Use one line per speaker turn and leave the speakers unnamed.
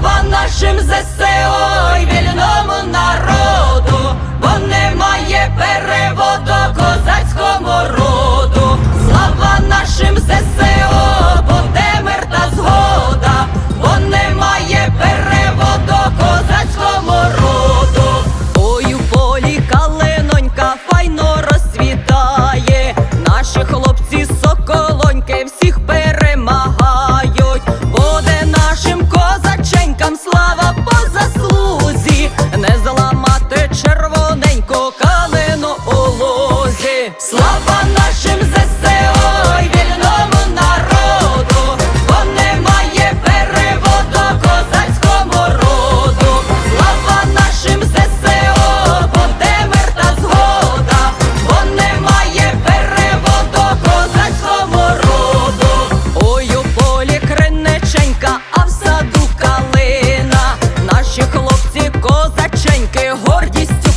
Слава нашим ЗСО й вільному народу, бо немає переводу козацькому роду. Слава нашим ЗСО, буде мир та згода, бо немає переводу козацькому роду. Ой, у полі калинонька файно розцвітає. Наші хлопці а в саду калина. Наші хлопці козаченьки гордістю